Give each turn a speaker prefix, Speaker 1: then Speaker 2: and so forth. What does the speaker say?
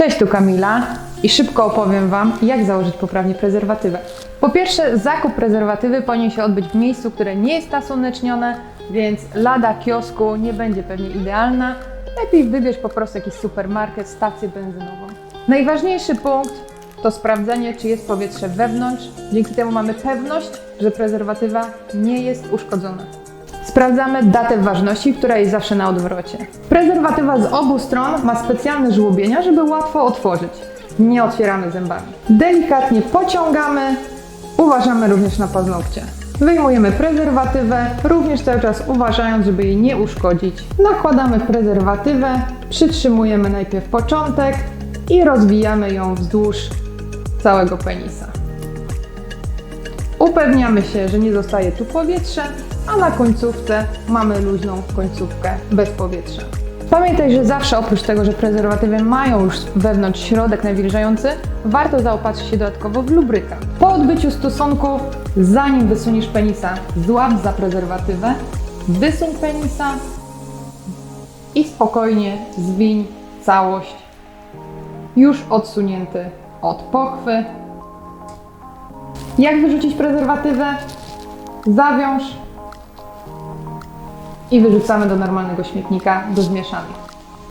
Speaker 1: Cześć, tu Kamila i szybko opowiem Wam, jak założyć poprawnie prezerwatywę. Po pierwsze, zakup prezerwatywy powinien się odbyć w miejscu, które nie jest nasłonecznione, więc lada kiosku nie będzie pewnie idealna. Lepiej wybierz po prostu jakiś supermarket, stację benzynową. Najważniejszy punkt to sprawdzenie, czy jest powietrze wewnątrz. Dzięki temu mamy pewność, że prezerwatywa nie jest uszkodzona. Sprawdzamy datę ważności, która jest zawsze na odwrocie. Prezerwatywa z obu stron ma specjalne żłobienia, żeby łatwo otworzyć. Nie otwieramy zębami. Delikatnie pociągamy, uważamy również na paznokcie. Wyjmujemy prezerwatywę, również cały czas uważając, żeby jej nie uszkodzić. Nakładamy prezerwatywę, przytrzymujemy najpierw początek i rozwijamy ją wzdłuż całego penisa. Upewniamy się, że nie zostaje tu powietrze, a na końcówce mamy luźną końcówkę bez powietrza. Pamiętaj, że zawsze oprócz tego, że prezerwatywy mają już wewnątrz środek nawilżający, warto zaopatrzyć się dodatkowo w lubrykant. Po odbyciu stosunku, zanim wysuniesz penisa, złap za prezerwatywę, wysuń penisa i spokojnie zwiń całość już odsunięty od pochwy, jak wyrzucić prezerwatywę? Zawiąż i wyrzucamy do normalnego śmietnika do zmieszanych.